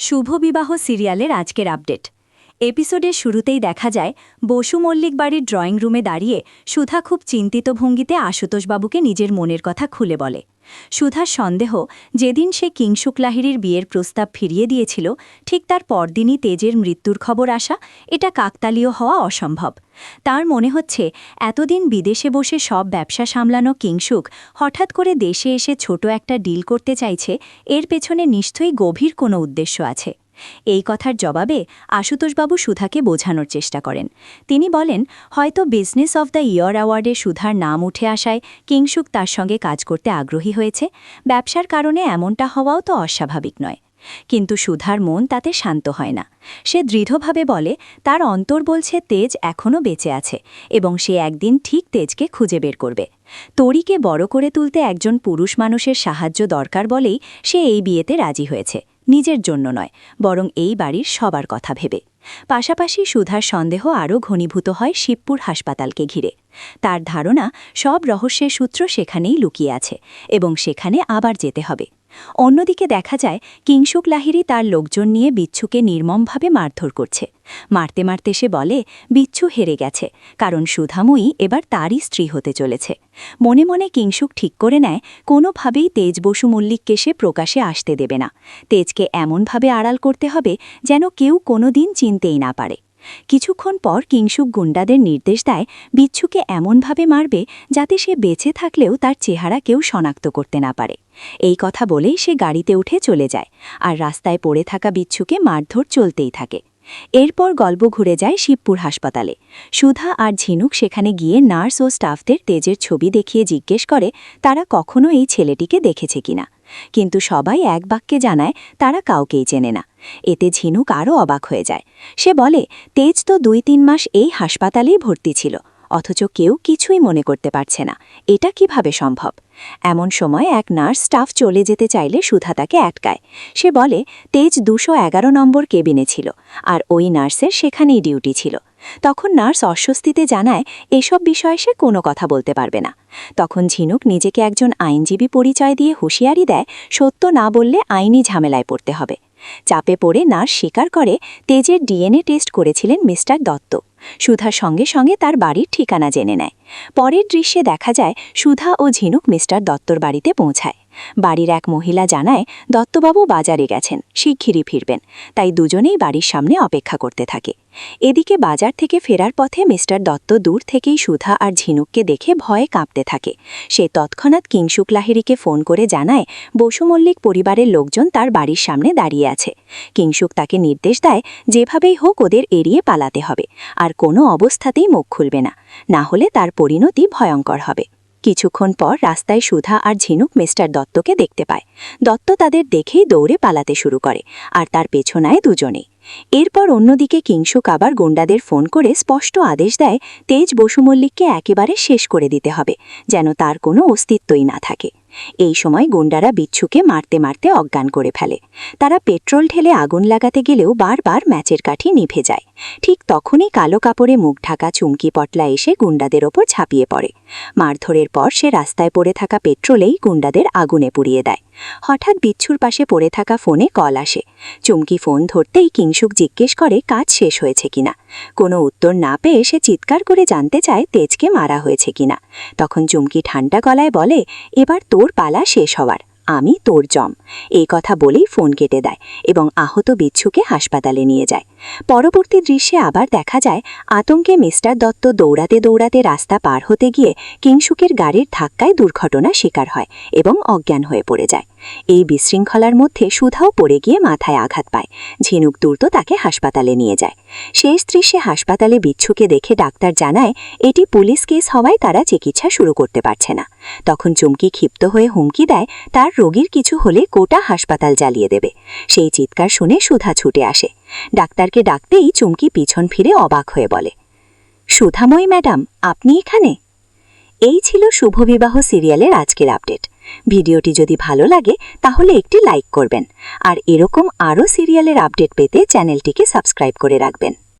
শুভ বিবাহ সিরিয়ালের আজকের আপডেট। এপিসোডের শুরুতেই দেখা যায়, বসু মল্লিক বাড়ির ড্রয়িং রুমে দাঁড়িয়ে সুধা খুব চিন্তিত ভঙ্গিতে আশুতোষবাবুকে নিজের মনের কথা খুলে বলে। সুধার সন্দেহ, যেদিন সে কিংশুক লাহিড়ির বিয়ের প্রস্তাব ফিরিয়ে দিয়েছিল, ঠিক তার পরদিনই তেজের মৃত্যুর খবর আসা, এটা কাকতালীয় হওয়া অসম্ভব। তার মনে হচ্ছে, এতদিন বিদেশে বসে সব ব্যবসা সামলানো কিংশুক হঠাৎ করে দেশে এসে ছোট একটা ডিল করতে চাইছে, এর পেছনে নিশ্চয়ই গভীর কোনো উদ্দেশ্য আছে। এই কথার জবাবে আশুতোষবাবু সুধাকে বোঝানোর চেষ্টা করেন। তিনি বলেন, হয়তো বিজনেস অব দ্য ইয়ার অ্যাওয়ার্ডে সুধার নাম উঠে আসায় কিংসুক তার সঙ্গে কাজ করতে আগ্রহী হয়েছে। ব্যবসার কারণে এমনটা হওয়াও তো অস্বাভাবিক নয়। কিন্তু সুধার মন তাতে শান্ত হয় না। সে দৃঢ়ভাবে বলে, তার অন্তর বলছে তেজ এখনও বেঁচে আছে এবং সে একদিন ঠিক তেজকে খুঁজে বের করবে। তরিকে বড় করে তুলতে একজন পুরুষ মানুষের সাহায্য দরকার বলেই সে এই বিয়েতে রাজি হয়েছে। নিজের জন্য নয়, বরং এই বাড়ির সবার কথা ভেবে। পাশাপাশি সুধার সন্দেহ আরও ঘনীভূত হয় শিবপুর হাসপাতালকে ঘিরে। তার ধারণা, সব রহস্যের সূত্র সেখানেই লুকিয়ে আছে এবং সেখানে আবার যেতে হবে। অন্যদিকে দেখা যায়, কিংশুক লাহিরি তার লোকজন নিয়ে বিচ্ছুকে নির্মমভাবে মারধর করছে। মারতে মারতে সে বলে, বিচ্ছু হেরে গেছে, কারণ সুধাময়ী এবার তারই স্ত্রী হতে চলেছে। মনে মনে কিংশুক ঠিক করে নেয়, কোনোভাবেই তেজ বসু মল্লিককে সে প্রকাশে আসতে দেবে না। তেজকে এমনভাবে আড়াল করতে হবে, যেন কেউ কোনোদিন চিনতেই না পারে। কিছুক্ষণ পর কিংসুক গুন্ডাদের নির্দেশ দেয় বিচ্ছুকে এমনভাবে মারবে যাতে সে বেঁচে থাকলেও তার চেহারা কেউ শনাক্ত করতে না পারে। এই কথা বলেই সে গাড়িতে উঠে চলে যায় আর রাস্তায় পড়ে থাকা বিচ্ছুকে মারধর চলতেই থাকে। এরপর গল্প ঘুরে যায় শিবপুর হাসপাতালে। সুধা আর ঝিনুক সেখানে গিয়ে নার্স ও স্টাফদের তেজের ছবি দেখিয়ে জিজ্ঞেস করে, তারা কখনো এই ছেলেটিকে দেখেছে কিনা? কিন্তু সবাই এক বাক্যে জানায়, তারা কাউকেই চেনে না। এতে ঝিনুক আরও অবাক হয়ে যায়। সে বলে, তেজ তো দুই তিন মাস এই হাসপাতালেই ভর্তি ছিল, অথচ কেউ কিছুই মনে করতে পারছে না। এটা কীভাবে সম্ভব? এমন সময় এক নার্স স্টাফ চলে যেতে চাইলে সুধা তাকে আটকায়। সে বলে, তেজ দুশো এগারো নম্বর কেবিনে ছিল, আর ওই নার্সের সেখানেই ডিউটি ছিল। তখন নার্স অস্বস্তিতে জানায়, এসব বিষয়ে সে কোনো কথা বলতে পারবে না। তখন ঝিনুক নিজেকে একজন আইনজীবী পরিচয় দিয়ে হুঁশিয়ারি দেয়, সত্য না বললে আইনি ঝামেলায় পড়তে হবে। চাপে পড়ে নার্স স্বীকার করে তেজের ডিএনএ টেস্ট করেছিলেন মিস্টার দত্ত। সুধা সঙ্গে সঙ্গে তার বাড়ির ঠিকানা জেনে নেয়। পরের দৃশ্যে দেখা যায় সুধা ও ঝিনুক মিস্টার দত্তর বাড়িতে পৌঁছায়। বাড়ির এক মহিলা জানায়, দত্তবাবু বাজারে গেছেন, শিগগিরই ফিরবেন। তাই দুজনেই বাড়ির সামনে অপেক্ষা করতে থাকে। এদিকে বাজার থেকে ফেরার পথে মিস্টার দত্ত দূর থেকেই সুধা আর ঝিনুককে দেখে ভয়ে কাঁপতে থাকে। সে তৎক্ষণাৎ কিংসুক লাহিড়িকে ফোন করে জানায়, বসু মল্লিক পরিবারের লোকজন তার বাড়ির সামনে দাঁড়িয়ে আছে। কিংসুক তাকে নির্দেশ দেয়, যেভাবেই হোক ওদের এড়িয়ে পালাতে হবে, আর কোনো অবস্থাতেই মুখ খুলবে না। না হলে তার পরিণতি ভয়ঙ্কর হবে। কিছুক্ষণ পর রাস্তায় সুধা আর ঝিনুক মিস্টার দত্তকে দেখতে পায়। দত্ত তাদের দেখেই দৌড়ে পালাতে শুরু করে, আর তার পেছনায় দুজনেই। এরপর অন্যদিকে কিংসুক আবার গুন্ডাদের ফোন করে স্পষ্ট আদেশ দেয় তেজ বসু মল্লিককে একেবারে শেষ করে দিতে হবে, যেন তার কোনো অস্তিত্বই না থাকে। এই সময় গুন্ডারা বিচ্ছুকে মারতে মারতে অজ্ঞান করে ফেলে। তারা পেট্রোল ঢেলে আগুন লাগাতে গেলেও বারবার ম্যাচের কাঠি নিভে যায়। ঠিক তখনই কালো কাপড়ে মুখ ঢাকা চুমকি পটলা এসে গুন্ডাদের ওপর ঝাঁপিয়ে পড়ে। মারধরের পর সে রাস্তায় পড়ে থাকা পেট্রোলেই গুন্ডাদের আগুনে পুড়িয়ে দেয়। হঠাৎ বিচ্ছুর পাশে পড়ে থাকা ফোনে কল আসে। চুমকি ফোন ধরতেই কিংসুক জিজ্ঞেস করে, কাজ শেষ হয়েছে কিনা কোনো উত্তর না পেয়ে সে চিৎকার করে জানতে চায় তেজকে মারা হয়েছে কিনা তখন চুমকি ঠান্ডা গলায় বলে, এবার তোর পালা শেষ হওয়ার, আমি তোর জম। এই কথা বলেই ফোন কেটে দেয় এবং আহত বিচ্ছুকে হাসপাতালে নিয়ে যায়। পরবর্তী দৃশ্যে আবার দেখা যায়, আতঙ্কে মিস্টার দত্ত দৌড়াতে দৌড়াতে রাস্তা পার হতে গিয়ে কিংসুকের গাড়ির ধাক্কায় দুর্ঘটনা শিকার হয় এবং অজ্ঞান হয়ে পড়ে যায়। এই বিশৃঙ্খলার মধ্যে সুধাও পড়ে গিয়ে মাথায় আঘাত পায়। ঝিনুক দ্রুত তাকে হাসপাতালে নিয়ে যায়। শেষ দৃশ্যে হাসপাতালে বিচ্ছুকে দেখে ডাক্তার জানায়, এটি পুলিশ কেস হওয়ায় তারা চিকিৎসা শুরু করতে পারছে না। তখন চুমকি ক্ষিপ্ত হয়ে হুমকি দেয়, তার রোগীর কিছু হলে কোটা হাসপাতাল জ্বালিয়ে দেবে। সেই চিৎকার শুনে সুধা ছুটে আসে। ডাক্তারকে ডাকতেই চুমকি পিছন ফিরে অবাক হয়ে বলে, সুধাময়ী ম্যাডাম, আপনি এখানে? এই ছিল শুভবিবাহ সিরিয়ালের আজকের আপডেট। ভিডিওটি যদি ভালো লাগে, তাহলে একটি লাইক করবেন। আর এরকম আরও সিরিয়ালের আপডেট পেতে চ্যানেলটিকে সাবস্ক্রাইব করে রাখবেন।